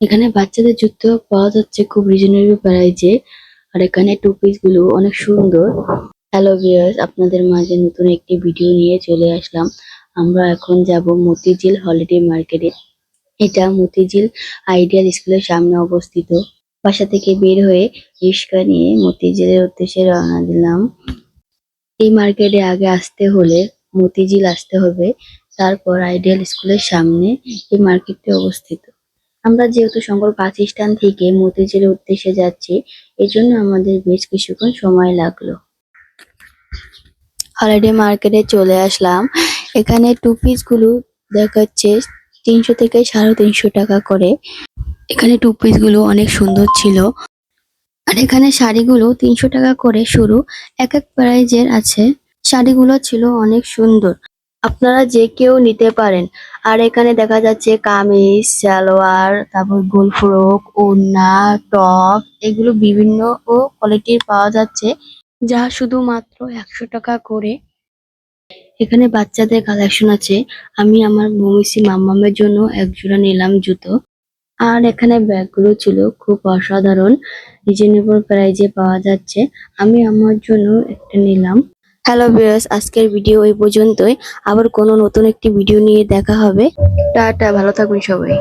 এখানে বাচ্চাদের জুতো পাওয়া যাচ্ছে খুব রিজনেবল প্রাইজে আর এখানে টু পিসগুলো অনেক সুন্দর। হ্যালো ভিউয়ার্স আপনাদের মাঝে নতুন একটি ভিডিও নিয়ে চলে আসলাম। আমরা এখন যাব মতিঝিল হলিডে মার্কেটে এটা মতিঝিল আইডিয়াল স্কুলের সামনে অবস্থিত। বাসা থেকে বের হয়ে রিক্সা নিয়ে মতিঝিলের উদ্দেশ্যে রওনা দিলাম। এই মার্কেটে আগে আসতে হলে মতিঝিল আসতে হবে। তারপর আইডিয়াল স্কুলের সামনে এই মার্কেটটি অবস্থিত। আমরা যেহেতু শঙ্কর বাস স্ট্যান্ড থেকে মতিঝিলের উদ্দেশ্যে যাচ্ছি এই জন্য আমাদের বেশ কিছুক্ষণ সময় লাগল। হলিডে মার্কেটে চলে আসলাম। এখানে টু পিসগুলো দেখাচ্ছে তিনশো থেকে সাড়ে তিনশো টাকা করে। এখানে টু পিসগুলো অনেক সুন্দর ছিল। আর এখানে শাড়িগুলো তিনশো টাকা করে শুরু। এক এক প্রাইজের আছে। শাড়িগুলো ছিল অনেক সুন্দর। আপনারা যে কেউ নিতে পারেন। আর এখানে দেখা যাচ্ছে কামিজ, সালোয়ার, তারপর গোল ফ্রক, ওড়না, টপ, এগুলো বিভিন্ন ও কোয়ালিটির পাওয়া যাচ্ছে, যা শুধুমাত্র একশো টাকা করে। এখানে বাচ্চাদের কালেকশন আছে। আমি আমার মমিসি মাম্মামের জন্য এক জোড়া নিলাম জুতো। আর এখানে ব্যাগগুলো ছিল খুব অসাধারণ। রিজনেবল প্রাইজে পাওয়া যাচ্ছে। আমি আমার জন্য একটা নিলাম। হ্যালো বিয়ার্স আজকের ভিডিও এই পর্যন্তই। আবার কোনো নতুন একটি ভিডিও নিয়ে দেখা হবে। টাটা, ভালো থাকুন সবাই।